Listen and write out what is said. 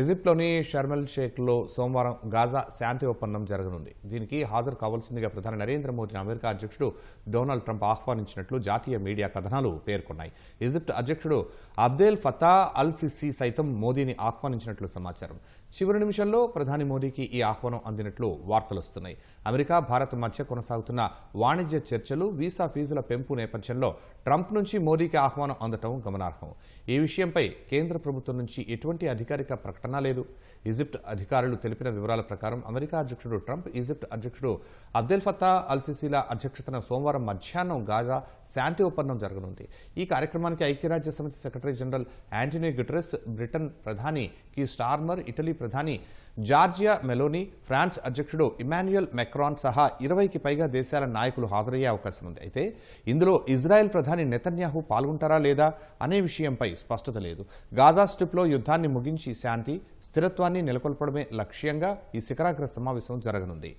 ఈజిప్ట్లోని షర్మల్ షేక్లో సోమవారం గాజా శాంతి ఒప్పందం జరగనుంది. దీనికి హాజరు కావాల్సిందిగా ప్రధాని నరేంద్ర మోదీని అమెరికా అధ్యక్షుడు డొనాల్డ్ ట్రంప్ ఆహ్వానించినట్లు జాతీయ మీడియా కథనాలు పేర్కొన్నాయి. ఈజిప్ట్ అధ్యక్షుడు అబ్దేల్ ఫతా అల్ సిసి సైతం మోదీని ఆహ్వానించినట్లు సమాచారం. చివరి నిమిషంలో ప్రధాని మోదీకి ఈ ఆహ్వానం అందినట్లు వార్తలొస్తున్నాయి అమెరికా భారత్ మధ్య కొనసాగుతున్న వాణిజ్య చర్చలు వీసా ఫీజుల పెంపు నేపథ్యంలో ట్రంప్ నుంచి మోదీకి ఆహ్వానం అందటం గమనార్హం. ఈ విషయంపై కేంద్ర ప్రభుత్వం నుంచి ఎటువంటి అధికారిక ప్రకటన లేదు. ఈజిప్ట్ అధికారులు తెలిపిన వివరాల ప్రకారం అమెరికా అధ్యక్షుడు ట్రంప్ ఈజిప్ట్ అధ్యక్షుడు అబ్దెల్ ఫతా అల్సిసిల అధ్యక్షతన సోమవారం మధ్యాహ్నం గాజా శాంతి ఒప్పందం జరగనుంది. ఈ కార్యక్రమానికి ఐక్యరాజ్య సమితి secretary general Antonio Guterres Britain ప్రధాని కీ స్టార్మర్ ఇటలీ ప్రధాని జార్జియా మెలోని ఫ్రాన్స్ అధ్యక్షుడు ఇమాన్యుయల్ మెక్రాన్ సహా ఇరవైకి పైగా దేశాల నాయకులు హాజరయ్యే అవకాశం ఉంది. అయితే ఇందులో ఇజ్రాయెల్ ప్రధాని నెతన్యాహు పాల్గొంటారా లేదా అనే విషయంపై స్పష్టత లేదు. గాజా స్ట్రిప్లో యుద్ధాన్ని ముగించి శాంతి స్థిరత్వాన్ని నెలకొల్పడమే లక్ష్యంగా ఈ శిఖరాగ్ర సమావేశం జరగనుంది.